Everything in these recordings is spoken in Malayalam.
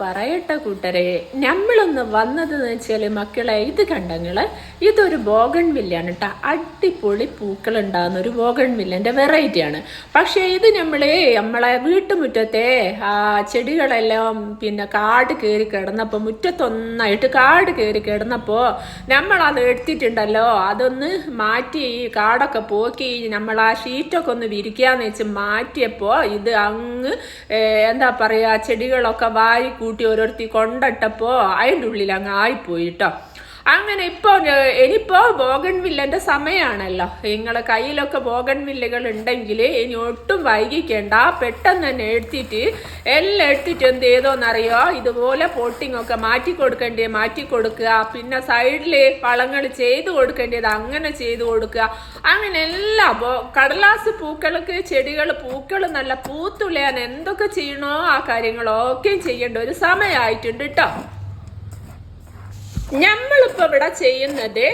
പറയട്ടെ കൂട്ടരെ. നമ്മളൊന്ന് വന്നതെന്ന് വെച്ചാൽ മക്കളെ ഇത് കണ്ടങ്ങൾ ഇതൊരു ബോഗൺ വില്ലാണ് കേട്ടോ അടിപൊളി പൂക്കൾ ഉണ്ടാകുന്ന ഒരു ബോഗൺ വില്ലന്റെ വെറൈറ്റി ആണ്. പക്ഷെ ഇത് നമ്മളെ നമ്മളെ വീട്ടുമുറ്റത്തെ ആ ചെടികളെല്ലാം പിന്നെ കാട് കയറി കിടന്നപ്പോ മുറ്റത്തൊന്നായിട്ട് കാട് കയറി കിടന്നപ്പോ നമ്മൾ അത് എടുത്തിട്ടുണ്ടല്ലോ. അതൊന്ന് മാറ്റി ഈ കാടൊക്കെ പോക്കി നമ്മൾ ആ ഷീറ്റൊക്കെ ഒന്ന് വിരിക്കാന്ന് വെച്ച് മാറ്റിയപ്പോ ഇത് അങ്ങ് എന്താ പറയാ ചെടികളൊക്കെ വാരി കൂട്ടി ഓരോരുത്തി കൊണ്ടിട്ടപ്പോ അതിന്റെ ഉള്ളിൽ അങ്ങ് ആയിപ്പോയി അങ്ങനെ ഇപ്പോൾ ഇനിയിപ്പോൾ ബോഗൺ വില്ലന്റെ സമയമാണല്ലോ നിങ്ങളെ കയ്യിലൊക്കെ ബോഗൺ വില്ലകൾ ഉണ്ടെങ്കിൽ ഇനി ഒട്ടും വൈകിക്കേണ്ട. പെട്ടെന്ന് തന്നെ എടുത്തിട്ട് എല്ലാം എടുത്തിട്ട് എന്ത് ചെയ്തോന്നറിയോ? ഇതുപോലെ പോട്ടിംഗ് ഒക്കെ മാറ്റി കൊടുക്കേണ്ടത് മാറ്റി കൊടുക്കുക. പിന്നെ സൈഡിൽ വളങ്ങൾ ചെയ്ത് കൊടുക്കേണ്ടത് അങ്ങനെ ചെയ്ത് കൊടുക്കുക. അങ്ങനെ എല്ലാം കടലാസ് പൂക്കൾക്ക് ചെടികൾ പൂക്കൾ നല്ല പൂത്തുളയാൻ എന്തൊക്കെ ചെയ്യണോ ആ കാര്യങ്ങളൊക്കെ ചെയ്യേണ്ട ഒരു സമയമായിട്ടുണ്ട് കേട്ടോ നമ്മളിപ്പോ ഇവിടെ ചെയ്യുന്നത്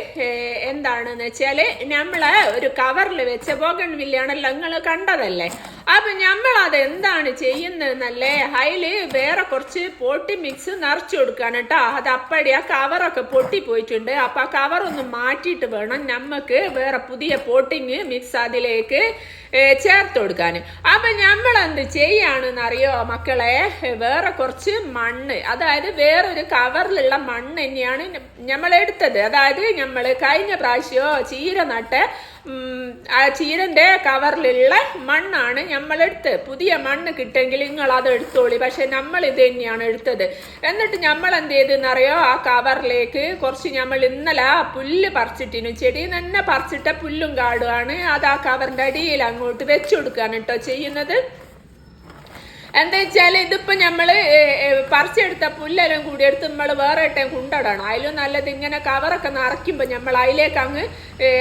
എന്താണെന്ന് വെച്ചാൽ നമ്മൾ ഒരു കവറിൽ വെച്ച ബോഗൺ വില്ലയാണല്ലോ നിങ്ങൾ കണ്ടതല്ലേ? അപ്പൊ നമ്മൾ അത് എന്താണ് ചെയ്യുന്നതെന്നല്ലേ? അതിൽ വേറെ കുറച്ച് പൊട്ടി മിക്സ് നിറച്ചു കൊടുക്കാണ് കേട്ടോ. അത് അപ്പടി ആ കവറൊക്കെ പൊട്ടി പോയിട്ടുണ്ട്. അപ്പൊ ആ കവർ ഒന്ന് മാറ്റിയിട്ട് വേണം നമുക്ക് വേറെ പുതിയ പോട്ടിങ് മിക്സ് അതിലേക്ക് ചേർത്ത് കൊടുക്കാൻ അപ്പൊ നമ്മൾ എന്ത് ചെയ്യാണെന്ന് അറിയോ മക്കളെ? വേറെ കുറച്ച് മണ്ണ്. അതായത് വേറൊരു കവറിലുള്ള മണ്ണ് തന്നെയാണ് നമ്മൾ എടുത്തത് അതായത് നമ്മൾ കഴിഞ്ഞ പ്രാവശ്യമോ ചീര നട്ട് ആ ചീരന്റെ കവറിലുള്ള മണ്ണാണ് നമ്മൾ എടുത്തത് പുതിയ മണ്ണ് കിട്ടുമെങ്കിൽ നിങ്ങൾ അത് എടുത്തോളി. പക്ഷെ നമ്മൾ ഇത് തന്നെയാണ് എടുത്തത്. എന്നിട്ട് നമ്മൾ എന്ത് ചെയ്തെന്നറിയോ ആ കവറിലേക്ക് കുറച്ച് നമ്മൾ ഇന്നലെ ആ പുല്ല് പറിച്ചിട്ടിനു. ചെടി തന്നെ പറിച്ചിട്ട പുല്ലും കാടുമാണ് അത് ആ കവറിന്റെ അടിയിൽ അങ്ങോട്ട് വെച്ചു കൊടുക്കുകയാണ് കേട്ടോ ചെയ്യുന്നത്. എന്താ വെച്ചാൽ ഇതിപ്പോ നമ്മൾ ഏ, ഏ, പറിച്ചെടുത്ത പുല്ലെല്ലാം കൂടി എടുത്ത് നമ്മൾ വേറെ ഇട്ടേ കൊണ്ടിടണം. അതിലും നല്ലത് ഇങ്ങനെ കവറൊക്കെ നിറയ്ക്കുമ്പോൾ നമ്മൾ അതിലേക്ക് അങ്ങ്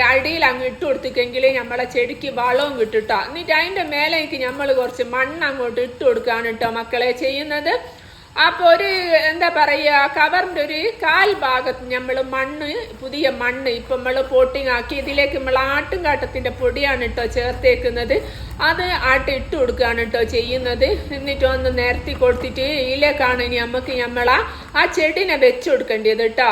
അടിയിൽ അങ്ങ് ഇട്ട് കൊടുത്തിക്കെങ്കിൽ നമ്മളെ ചെടിക്ക് വളവും കിട്ടിട്ടോ എന്നിട്ട് അതിന്റെ മേലേക്ക് നമ്മൾ കുറച്ച് മണ്ണ് അങ്ങോട്ട് ഇട്ട് കൊടുക്കുകയാണ് കേട്ടോ മക്കളെ ചെയ്യുന്നത്. അപ്പോൾ ഒരു എന്താ പറയുക കവറിന്റെ ഒരു കാൽ ഭാഗത്ത് നമ്മൾ മണ്ണ് പുതിയ മണ്ണ് ഇപ്പം നമ്മൾ പോട്ടിങ് ആക്കി ഇതിലേക്ക് നമ്മൾ ആട്ടുംകാട്ടത്തിന്റെ പൊടിയാണ് കേട്ടോ ചേർത്തേക്കുന്നത്. അത് ആട്ട് ഇട്ട് കൊടുക്കുകയാണ് കേട്ടോ ചെയ്യുന്നത്. എന്നിട്ട് ഒന്ന് നേരത്തി കൊടുത്തിട്ട് ഇതിലേക്കാണ് ഇനി നമുക്ക് നമ്മൾ ആ ചെടിനെ വെച്ച് കൊടുക്കേണ്ടത് കേട്ടോ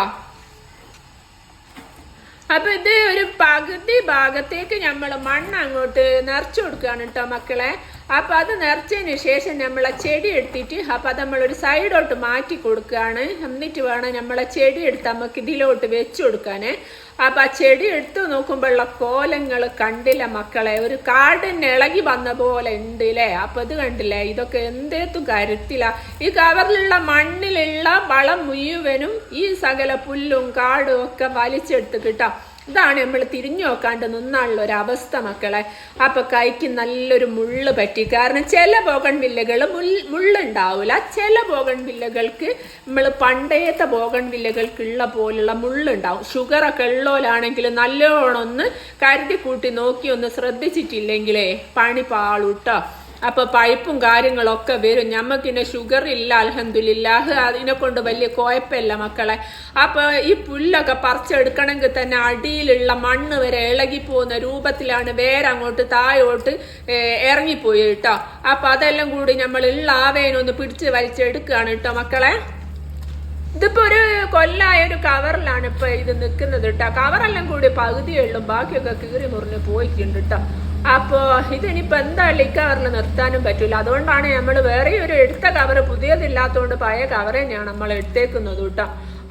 അപ്പൊ ഇത് ഒരു പകുതി ഭാഗത്തേക്ക് നമ്മൾ മണ്ണ് അങ്ങോട്ട് നിറച്ചു കൊടുക്കുകയാണ് കേട്ടോ മക്കളെ. അപ്പൊ അത് നിറച്ചതിന് ശേഷം നമ്മൾ ആ ചെടി എടുത്തിട്ട് അപ്പൊ അത് നമ്മളൊരു സൈഡോട്ട് മാറ്റി കൊടുക്കുകയാണ്. എന്നിട്ട് വേണം നമ്മൾ ആ ചെടി എടുത്ത് നമുക്ക് ഇതിലോട്ട് വെച്ച് കൊടുക്കാനേ അപ്പൊ ആ ചെടി എടുത്ത് നോക്കുമ്പോഴുള്ള കോലങ്ങൾ കണ്ടില്ല മക്കളെ? ഒരു കാടിന് ഇളകി വന്ന പോലെ ഉണ്ട് അല്ലേ അപ്പൊ ഇത് കണ്ടില്ലേ? ഇതൊക്കെ എന്തേത്തും കരുത്തില്ല ഈ കവറിലുള്ള മണ്ണിലുള്ള വളം മുഴുവനും ഈ സകല പുല്ലും കാടും ഒക്കെ വലിച്ചെടുത്ത് കിട്ടാം. ഇതാണ് നമ്മൾ തിരിഞ്ഞു നോക്കാണ്ട് നിന്നുള്ള ഒരു അവസ്ഥ മക്കളെ. അപ്പൊ കൈക്ക് നല്ലൊരു മുള്ള് പറ്റി. കാരണം ചില ബോഗൺ വില്ലകൾ മുള്ളുണ്ടാവില്ല ചില ബോഗൺ വില്ലകൾക്ക് നമ്മൾ പണ്ടേത്തെ ബോഗൺ വില്ലകൾക്കുള്ള പോലുള്ള മുള്ളുണ്ടാവും. ഷുഗറൊക്കെ ഉള്ളോലാണെങ്കിൽ നല്ലോണം ഒന്ന് കരുതി കൂട്ടി നോക്കി ഒന്ന് ശ്രദ്ധിച്ചിട്ടില്ലെങ്കിലേ പണി പാളൂട്ടോ. അപ്പൊ പൈപ്പും കാര്യങ്ങളൊക്കെ വരും. ഞമ്മക്കിന്നെ ഷുഗർ ഇല്ല അലഹന്ദില്ലാഹ് അതിനെ കൊണ്ട് വലിയ കുഴപ്പമില്ല മക്കളെ. അപ്പൊ ഈ പുല്ലൊക്കെ പറിച്ചെടുക്കണമെങ്കിൽ തന്നെ അടിയിലുള്ള മണ്ണ് വരെ ഇളകി പോകുന്ന രൂപത്തിലാണ് വേറെ അങ്ങോട്ട് താഴോട്ട് ഇറങ്ങിപ്പോയി കേട്ടോ. അപ്പൊ അതെല്ലാം കൂടി നമ്മൾ ഉള്ള ആവേനൊന്ന് പിടിച്ച് വലിച്ചെടുക്കുകയാണ് കേട്ടോ മക്കളെ. ഇതിപ്പോ ഒരു കൊല്ലായ ഒരു കവറിലാണ് ഇപ്പൊ ഇത് നിൽക്കുന്നത് കേട്ടോ. കവറെല്ലാം കൂടി പകുതി എള്ളും ബാക്കിയൊക്കെ കീറി മുറിഞ്ഞ് പോയിട്ടുണ്ട് കേട്ടോ. അപ്പോ ഇതിനിപ്പോ എന്തായാലും ഈ കവറിൽ നിർത്താനും പറ്റൂല. അതുകൊണ്ടാണ് നമ്മൾ വേറെ ഒരു എടുത്ത കവർ പുതിയതില്ലാത്തതുകൊണ്ട് പഴയ കവർ തന്നെയാണ് നമ്മൾ എടുത്തേക്കുന്നത് കേട്ടോ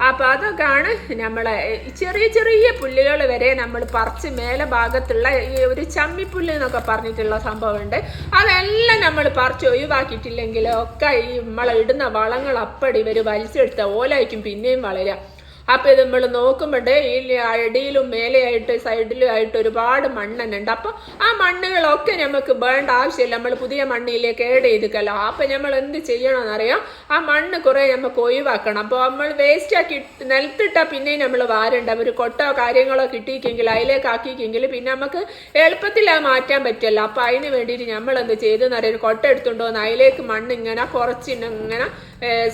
അപ്പൊ അതൊക്കെയാണ് നമ്മളെ ചെറിയ ചെറിയ പുല്ലുകൾ വരെ നമ്മൾ പറിച്ച് മേലെ ഭാഗത്തുള്ള ഈ ഒരു ചമ്മിപ്പുല്ല് എന്നൊക്കെ പറഞ്ഞിട്ടുള്ള സംഭവമുണ്ട്. അതെല്ലാം നമ്മൾ പറിച്ച് ഒഴിവാക്കിയിട്ടില്ലെങ്കിൽ ഒക്കെ ഈ നമ്മളെ ഇടുന്ന വളങ്ങൾ അപ്പടി ഇവർ വലിച്ചെടുത്ത ഓലായിരിക്കും പിന്നെയും വളരുക അപ്പൊ ഇത് നമ്മൾ നോക്കുമ്പോഴേ ഈ അടിയിലും മേലെയായിട്ട് സൈഡിലും ആയിട്ട് ഒരുപാട് മണ്ണെണ്ണുണ്ട് അപ്പോൾ ആ മണ്ണുകളൊക്കെ നമുക്ക് വേണ്ട ആവശ്യമില്ല. നമ്മൾ പുതിയ മണ്ണിലേക്ക് ഏഡ് ചെയ്തിക്കല്ലോ അപ്പൊ നമ്മൾ എന്ത് ചെയ്യണമെന്നറിയാം ആ മണ്ണ് കുറെ നമുക്ക് ഒഴിവാക്കണം. അപ്പോൾ നമ്മൾ വേസ്റ്റ് ആക്കി ഇട്ട് നിലത്തിട്ടാൽ പിന്നെയും നമ്മൾ വാരണ്ട. ഒരു കൊട്ടോ കാര്യങ്ങളോ കിട്ടിയിക്കെങ്കിൽ അതിലേക്ക് ആക്കിയിക്കെങ്കിൽ പിന്നെ നമുക്ക് എളുപ്പത്തിൽ ആ മാറ്റാൻ പറ്റില്ല. അപ്പൊ അതിന് വേണ്ടിയിട്ട് നമ്മൾ എന്ത് ചെയ്തെന്നറിയാം? ഒരു കൊട്ട എടുത്തുകൊണ്ട് അതിലേക്ക് മണ്ണ് ഇങ്ങനെ കുറച്ച്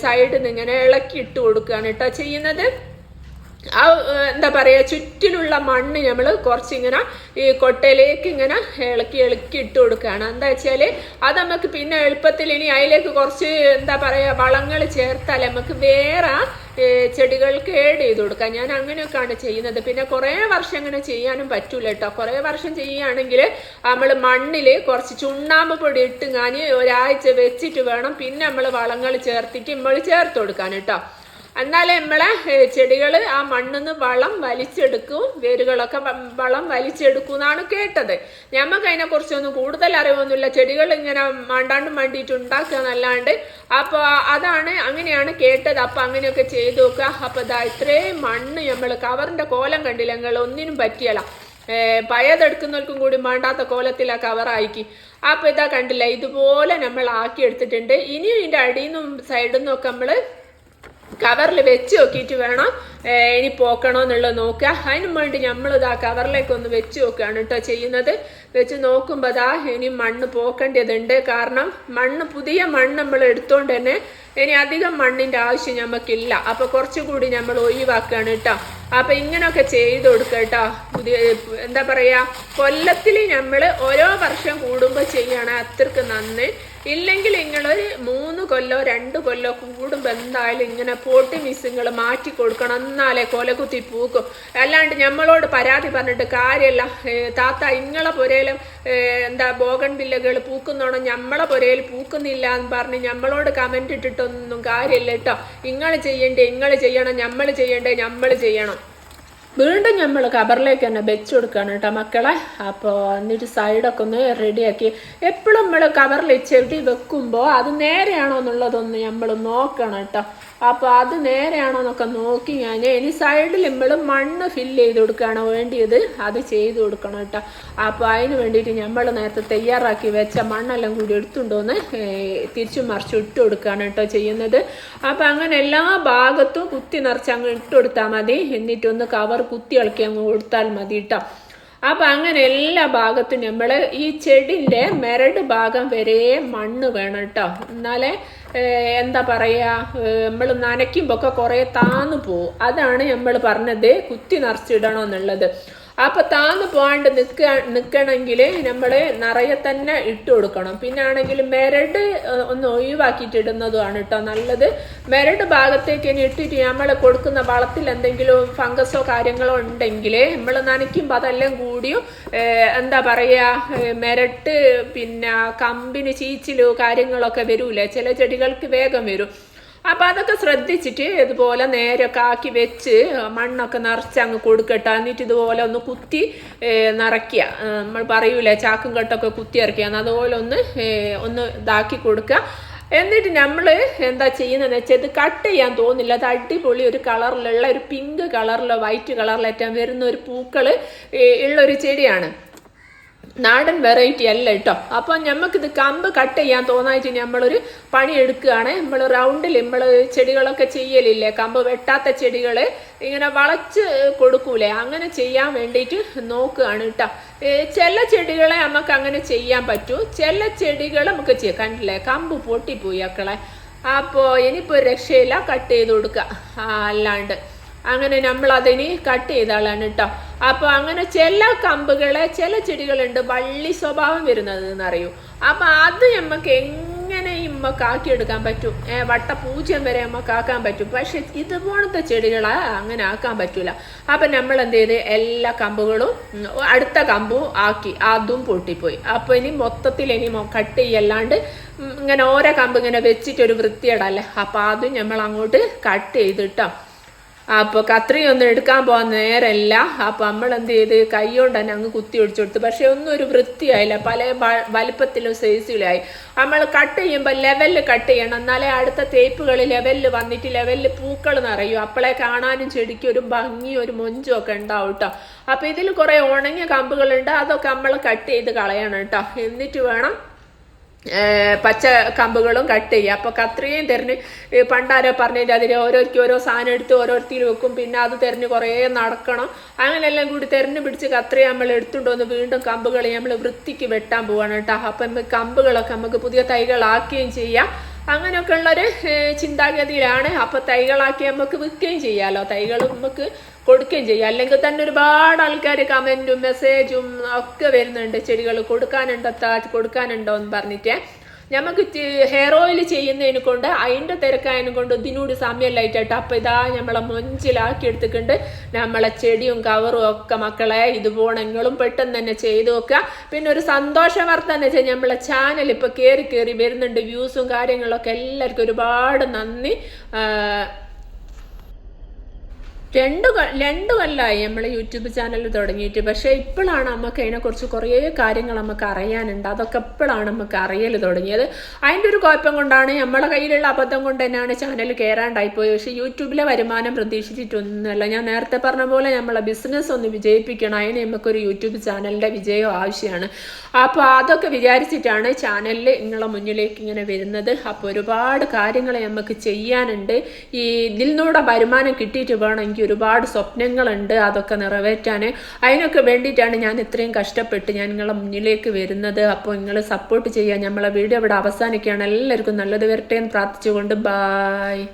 സൈഡിൽ നിന്ന് ഇങ്ങനെ ഇളക്കി ഇട്ട് കൊടുക്കുകയാണ് കേട്ടോ ചെയ്യുന്നത്. ആ എന്താ പറയുക ചുറ്റിലുള്ള മണ്ണ് നമ്മൾ കുറച്ചിങ്ങനെ ഈ കൊട്ടയിലേക്ക് ഇങ്ങനെ ഇളക്കി ഇളക്കി ഇട്ട് കൊടുക്കുകയാണ്. എന്താ വെച്ചാൽ അത് നമുക്ക് പിന്നെ എളുപ്പത്തിൽ ഇനി അതിലേക്ക് കുറച്ച് എന്താ പറയുക വളങ്ങൾ ചേർത്താൽ നമുക്ക് വേറെ ചെടികൾക്ക് ഏഡ് ചെയ്ത് കൊടുക്കാം. ഞാൻ അങ്ങനെയൊക്കെയാണ് ചെയ്യുന്നത്. പിന്നെ കുറേ വർഷം അങ്ങനെ ചെയ്യാനും പറ്റൂല കേട്ടോ കുറേ വർഷം ചെയ്യുകയാണെങ്കിൽ നമ്മൾ മണ്ണിൽ കുറച്ച് ചുണ്ണാമ്പ് പൊടി ഇട്ട് ഞാൻ ഒരാഴ്ച വെച്ചിട്ട് വേണം പിന്നെ നമ്മൾ വളങ്ങൾ ചേർത്തിട്ട് നമ്മൾ ചേർത്ത് കൊടുക്കാൻ കേട്ടോ എന്നാലേ നമ്മളെ ചെടികൾ ആ മണ്ണിന്ന് വളം വലിച്ചെടുക്കും വേരുകളൊക്കെ വളം വലിച്ചെടുക്കും എന്നാണ് കേട്ടത്. ഞമ്മക്ക് അതിനെ കുറിച്ചൊന്നും കൂടുതൽ അറിവൊന്നുമില്ല. ചെടികൾ ഇങ്ങനെ മാണ്ടാണ്ട് മണ്ടിയിട്ട് ഉണ്ടാക്കുക എന്നല്ലാണ്ട് അപ്പോൾ അതാണ് അങ്ങനെയാണ് കേട്ടത്. അപ്പോൾ അങ്ങനെയൊക്കെ ചെയ്തു നോക്കുക. അപ്പോൾ ഇതാ ഇത്രയും മണ്ണ് നമ്മൾ കവറിന്റെ കോലം കണ്ടില്ല? നിങ്ങൾ ഒന്നിനും പറ്റിയല്ല. പയതെടുക്കുന്നവർക്കും കൂടി മാണ്ടാത്ത കോലത്തിൽ ആ കവറാക്കി അപ്പോൾ ഇതാ കണ്ടില്ല? ഇതുപോലെ നമ്മൾ ആക്കി എടുത്തിട്ടുണ്ട് ഇനിയും ഇതിന്റെ അടിയിൽ നിന്നും സൈഡിൽ നിന്നൊക്കെ നമ്മൾ കവറിൽ വെച്ച് നോക്കിയിട്ട് വേണം ഇനി പോക്കണോ എന്നുള്ളത് നോക്കുക. അതിന് വേണ്ടി നമ്മൾ ആ കവറിലേക്ക് ഒന്ന് വെച്ച് നോക്കുകയാണ് കേട്ടോ ചെയ്യുന്നത്. വെച്ച് നോക്കുമ്പോൾ അതാ ഇനി മണ്ണ് പോക്കേണ്ടതുണ്ട്. കാരണം മണ്ണ് പുതിയ മണ്ണ് നമ്മൾ എടുത്തോണ്ട് തന്നെ ഇനി അധികം മണ്ണിന്റെ ആവശ്യം നമുക്കില്ല അപ്പോൾ കുറച്ചുകൂടി നമ്മൾ ഒഴിവാക്കുകയാണ് കേട്ടോ. അപ്പോൾ ഇങ്ങനെയൊക്കെ ചെയ്ത് കൊടുക്കുക കേട്ടോ. പുതിയ എന്താ പറയുക കൊല്ലത്തിൽ നമ്മൾ ഓരോ വർഷം കൂടുമ്പോൾ ചെയ്യണം അത്രയ്ക്ക് നന്ന്. ഇല്ലെങ്കിൽ നിങ്ങളൊരു മൂന്ന് കൊല്ലോ രണ്ട് കൊല്ലോ കൂടുമ്പോൾ എന്തായാലും ഇങ്ങനെ പോട്ടി മിസ്സിങ്ങൾ മാറ്റി കൊടുക്കണം. എന്നാലേ കൊലകുത്തി പൂക്കും. അല്ലാണ്ട് നമ്മളോട് പരാതി പറഞ്ഞിട്ട് കാര്യമല്ല താത്ത ഇങ്ങളെ പുരയിലും എന്താ ബോഗൺ ബില്ലകൾ പൂക്കുന്നോണം നമ്മളെ പുരയിൽ പൂക്കുന്നില്ല എന്ന് പറഞ്ഞ് നമ്മളോട് കമന്റ് ഇട്ടിട്ടൊന്നും കാര്യമില്ല കേട്ടോ. ഇങ്ങൾ ചെയ്യണ്ടേ ഇങ്ങൾ ചെയ്യണം നമ്മൾ ചെയ്യണ്ടേ നമ്മൾ ചെയ്യണം. വീണ്ടും നമ്മൾ കബറിലേക്ക് തന്നെ വെച്ച് കൊടുക്കുകയാണ് കേട്ടോ മക്കളെ. അപ്പോൾ എന്നിട്ട് സൈഡൊക്കെ ഒന്ന് റെഡിയാക്കി എപ്പോഴും നമ്മൾ കവറിൽ ചെടി വെക്കുമ്പോൾ അത് നേരെയാണോ എന്നുള്ളതൊന്ന് നമ്മൾ നോക്കണം കേട്ടോ. അപ്പോൾ അത് നേരെയാണോ എന്നൊക്കെ നോക്കി ഞാൻ ഇനി സൈഡിൽ നമ്മൾ മണ്ണ് ഫില്ല് ചെയ്ത് കൊടുക്കുകയാണ് വേണ്ടിയത്. അത് ചെയ്ത് കൊടുക്കണം കേട്ടോ. അപ്പോൾ അതിന് വേണ്ടിയിട്ട് നമ്മൾ നേരത്തെ തയ്യാറാക്കി വെച്ച മണ്ണെല്ലാം കൂടി എടുത്തുണ്ടോന്ന് തിരിച്ചു മറിച്ച് ഇട്ട് കൊടുക്കുകയാണ് കേട്ടോ ചെയ്യുന്നത്. അപ്പോൾ അങ്ങനെ എല്ലാ ഭാഗത്തും കുത്തി നിറച്ച് അങ്ങ് ഇട്ട് കൊടുത്താൽ മതി. എന്നിട്ടൊന്ന് കവർ കുത്തി ഇളക്കി അങ്ങ് കൊടുത്താൽ മതി കേട്ടോ. അപ്പം അങ്ങനെ എല്ലാ ഭാഗത്തും നമ്മൾ ഈ ചെടിന്റെ മെരട് ഭാഗം വരെ മണ്ണ് വേണം കേട്ടോ എന്നാലേ എന്താ പറയുക നമ്മൾ നനയ്ക്കുമ്പോൾ ഒക്കെ കുറേ താന്നു പോവും. അതാണ് നമ്മൾ പറഞ്ഞത് കുത്തി നിറച്ചിടണം എന്നുള്ളത് അപ്പൊ താന്ന് പോകാണ്ട് നിക്ക നിൽക്കണമെങ്കിൽ നമ്മൾ നിറയെ തന്നെ ഇട്ട് കൊടുക്കണം. പിന്നെ ആണെങ്കിൽ മെരട് ഒന്ന് ഒഴിവാക്കിയിട്ട് ഇടുന്നതുമാണ് കേട്ടോ നല്ലത്. മെരട് ഭാഗത്തേക്ക് ഇനി ഇട്ടിട്ട് നമ്മൾ കൊടുക്കുന്ന വളത്തിൽ എന്തെങ്കിലും ഫംഗസോ കാര്യങ്ങളോ ഉണ്ടെങ്കിൽ നമ്മൾ നനയ്ക്കുമ്പോൾ അതെല്ലാം കൂടിയും എന്താ പറയുക മെരട്ട് പിന്നെ കമ്പിന് ചീച്ചിലോ കാര്യങ്ങളൊക്കെ വരൂലേ? ചില ചെടികൾക്ക് വേഗം വരും. അപ്പം അതൊക്കെ ശ്രദ്ധിച്ചിട്ട് ഇതുപോലെ നേരൊക്കെ ആക്കി വെച്ച് മണ്ണൊക്കെ നിറച്ച് അങ്ങ് കൊടുക്കട്ടെ. എന്നിട്ട് ഇതുപോലെ ഒന്ന് കുത്തി നിറയ്ക്കുക. നമ്മൾ പറയൂലേ ചാക്കും കെട്ടൊക്കെ കുത്തി ഇറക്കുക. അതുപോലെ ഒന്ന് ഒന്ന് ഇതാക്കി കൊടുക്കുക. എന്നിട്ട് നമ്മൾ എന്താ ചെയ്യുന്നതെന്ന് വെച്ചാൽ ഇത് കട്ട് ചെയ്യാൻ തോന്നില്ല. അത് അടിപൊളി ഒരു കളറിലുള്ള ഒരു പിങ്ക് കളറിലോ വൈറ്റ് കളറിലേറ്റം വരുന്ന ഒരു പൂക്കൾ ഉള്ള ഒരു ചെടിയാണ്. നാടൻ വെറൈറ്റി അല്ല കേട്ടോ. അപ്പം നമുക്കിത് കമ്പ് കട്ട് ചെയ്യാൻ തോന്നായിട്ട് നമ്മളൊരു പണി എടുക്കുകയാണ്. നമ്മൾ റൗണ്ടിൽ നമ്മൾ ചെടികളൊക്കെ ചെയ്യലില്ലേ? കമ്പ് വെട്ടാത്ത ചെടികൾ ഇങ്ങനെ വളച്ച് കൊടുക്കൂലേ? അങ്ങനെ ചെയ്യാൻ വേണ്ടിയിട്ട് നോക്കുകയാണ് കേട്ടോ. ചില ചെടികളെ നമുക്ക് അങ്ങനെ ചെയ്യാൻ പറ്റൂ. ചില ചെടികൾ നമുക്ക് ചെയ്യാം. കണ്ടില്ലേ? കമ്പ് പൊട്ടിപ്പോയി അക്കളെ അപ്പോൾ ഇനിയിപ്പോൾ രക്ഷയില്ല. കട്ട് ചെയ്ത് കൊടുക്കുക അല്ലാണ്ട്. അങ്ങനെ നമ്മൾ അതിന് കട്ട് ചെയ്താളാണ് കേട്ടോ അപ്പോൾ അങ്ങനെ ചില കമ്പുകളെ ചില ചെടികളുണ്ട് വള്ളി സ്വഭാവം വരുന്നത് എന്നറിയൂ അപ്പോൾ അത് നമ്മക്ക് എങ്ങനെ ഇമ്മക്ക് ആക്കിയെടുക്കാൻ പറ്റും? വട്ട പൂജ്യം വരെ നമുക്ക് ആക്കാൻ പറ്റും. പക്ഷെ ഇതുപോലത്തെ ചെടികളെ അങ്ങനെ ആക്കാൻ പറ്റൂല. അപ്പം നമ്മൾ എന്ത് ചെയ്ത്? എല്ലാ കമ്പുകളും അടുത്ത കമ്പും ആക്കി അതും പൊട്ടിപ്പോയി. അപ്പോൾ ഇനി മൊത്തത്തിൽ ഇനി കട്ട് ചെയ്യല്ലാണ്ട് ഇങ്ങനെ ഓരോ കമ്പ് ഇങ്ങനെ വെച്ചിട്ടൊരു വൃത്തിയടല്ലേ അപ്പോൾ അതും നമ്മൾ അങ്ങോട്ട് കട്ട് ചെയ്തിട്ടോ അപ്പോൾ കത്രിയൊന്നും എടുക്കാൻ പോകാൻ നേരമല്ല അപ്പോൾ നമ്മൾ എന്ത് ചെയ്ത്? കൈ കൊണ്ട് തന്നെ അങ്ങ് കുത്തി ഒടിച്ചു കൊടുത്തു. പക്ഷേ ഒന്നും ഒരു വൃത്തിയായില്ല. പല വലിപ്പത്തിലും സൈസിലായി നമ്മൾ കട്ട് ചെയ്യുമ്പോൾ ലെവലിൽ കട്ട് ചെയ്യണം. എന്നാലേ അടുത്ത തേപ്പുകൾ ലെവലിൽ വന്നിട്ട് ലെവലിൽ പൂക്കൾ നിറയും. അപ്പോളെ കാണാനും ചെടിക്ക് ഒരു ഭംഗിയും ഒരു മൊഞ്ചും ഒക്കെ ഉണ്ടാവും കേട്ടോ ഇതിൽ കുറേ ഉണങ്ങിയ കമ്പുകളുണ്ട്. അതൊക്കെ നമ്മൾ കട്ട് ചെയ്ത് കളയണം കേട്ടോ എന്നിട്ട് വേണം പച്ച കമ്പുകളും കട്ട് ചെയ്യുക. അപ്പോൾ കത്രയും തെരഞ്ഞ് പണ്ടാരോ പറഞ്ഞതിന്റെ അതിൽ ഓരോരുത്തർക്ക് ഓരോ സാധനം എടുത്ത് ഓരോരുത്തർ വെക്കും. പിന്നെ അത് തെരഞ്ഞ് കുറേ നടക്കണം. അങ്ങനെയെല്ലാം കൂടി തിരഞ്ഞ് പിടിച്ച് കത്രിക നമ്മൾ എടുത്തുകൊണ്ട് വന്ന് വീണ്ടും കമ്പുകൾ നമ്മൾ വൃത്തിക്ക് വെട്ടാൻ പോവാണ് കേട്ടോ. അപ്പം കമ്പുകളൊക്കെ നമുക്ക് പുതിയ തൈകളാക്കുകയും ചെയ്യാം. അങ്ങനെയൊക്കെ ഉള്ളൊരു ചിന്താഗതിയിലാണ്. അപ്പോൾ തൈകളാക്കി നമുക്ക് വിൽക്കുകയും ചെയ്യാമല്ലോ തൈകൾ നമുക്ക് കൊടുക്കുകയും ചെയ്യാം. അല്ലെങ്കിൽ തന്നെ ഒരുപാട് ആൾക്കാർ കമന്റും മെസ്സേജും ഒക്കെ വരുന്നുണ്ട്. ചെടികൾ കൊടുക്കാനുണ്ടോ? കൊടുക്കാനുണ്ടോ എന്ന് പറഞ്ഞിട്ട്. നമുക്ക് ഹെയർ ഓയിൽ ചെയ്യുന്നതിനെ കൊണ്ട് അതിന്റെ തിരക്കായതിനെ കൊണ്ട് ഇതിനോട് സമയമില്ലായിട്ടായിട്ട് അപ്പം ഇതാ നമ്മളെ മൊഞ്ചിലാക്കി എടുത്തിട്ടുണ്ട് നമ്മളെ ചെടിയും കവറും ഒക്കെ മക്കളെ ഇത് പോണെങ്കിലും പെട്ടെന്ന് തന്നെ ചെയ്തു വെക്കുക പിന്നെ ഒരു സന്തോഷ വാർത്ത എന്ന് വെച്ചാൽ നമ്മളെ ചാനൽ ഇപ്പോൾ കയറി കയറി വരുന്നുണ്ട് വ്യൂസും കാര്യങ്ങളൊക്കെ എല്ലാവർക്കും ഒരുപാട് നന്ദി. രണ്ട് രണ്ടു കൊല്ലമായി നമ്മൾ യൂട്യൂബ് ചാനൽ തുടങ്ങിയിട്ട്. പക്ഷേ ഇപ്പോഴാണ് നമുക്ക് അതിനെക്കുറിച്ച് കുറേ കാര്യങ്ങൾ നമുക്ക് അറിയാനുണ്ട്. അതൊക്കെ എപ്പോഴാണ് നമുക്ക് അറിയൽ തുടങ്ങിയത്. അതിന്റെ ഒരു കുഴപ്പം കൊണ്ടാണ് നമ്മളെ കയ്യിലുള്ള അബദ്ധം കൊണ്ട് തന്നെയാണ് ചാനൽ കയറാണ്ടായിപ്പോയത് പക്ഷേ യൂട്യൂബിലെ വരുമാനം പ്രതീക്ഷിച്ചിട്ടൊന്നുമല്ല. ഞാൻ നേരത്തെ പറഞ്ഞ പോലെ നമ്മളെ ബിസിനസ് ഒന്ന് വിജയിപ്പിക്കണം. അതിന് നമുക്കൊരു യൂട്യൂബ് ചാനലിന്റെ വിജയം ആവശ്യമാണ്. അപ്പോൾ അതൊക്കെ വിചാരിച്ചിട്ടാണ് ചാനലിൽ നിങ്ങളെ മുന്നിലേക്ക് ഇങ്ങനെ വരുന്നത്. അപ്പോൾ ഒരുപാട് കാര്യങ്ങൾ നമുക്ക് ചെയ്യാനുണ്ട്. ഈ ഇതിൽ നിന്നൂടെ വരുമാനം കിട്ടിയിട്ട് വേണം എനിക്ക് ഒരുപാട് സ്വപ്നങ്ങളുണ്ട് അതൊക്കെ നിറവേറ്റാൻ. അതിനൊക്കെ വേണ്ടിയിട്ടാണ് ഞാൻ ഇത്രയും കഷ്ടപ്പെട്ട് ഞാൻ നിങ്ങളെ മുന്നിലേക്ക് വരുന്നത്. അപ്പോൾ നിങ്ങൾ സപ്പോർട്ട് ചെയ്യുക. നമ്മളെ വീഡിയോ ഇവിടെ അവസാനിക്കുകയാണ്. എല്ലാവർക്കും നല്ലത് വരട്ടെ എന്ന് പ്രാർത്ഥിച്ചുകൊണ്ട്. ബായ്